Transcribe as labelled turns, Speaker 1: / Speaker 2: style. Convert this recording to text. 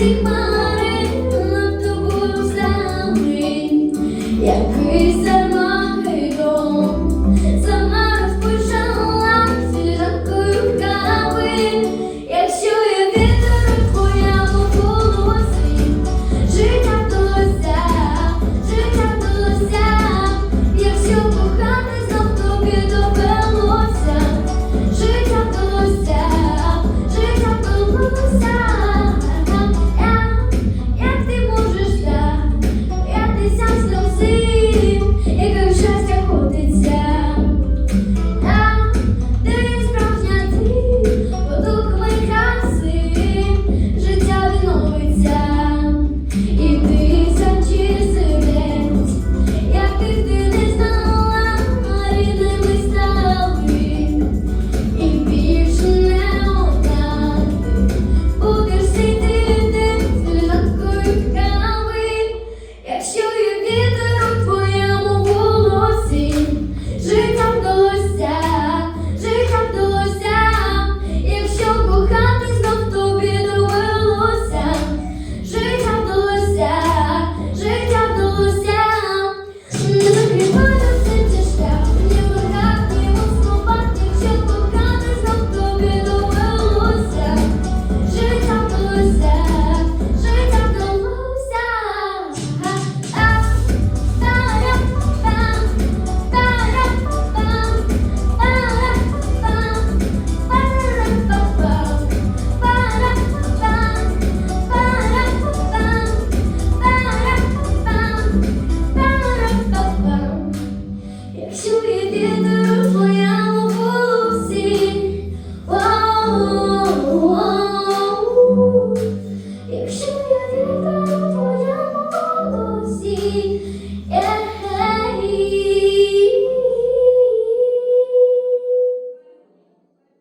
Speaker 1: всі пари над тобою завжди, який сама. Thank you.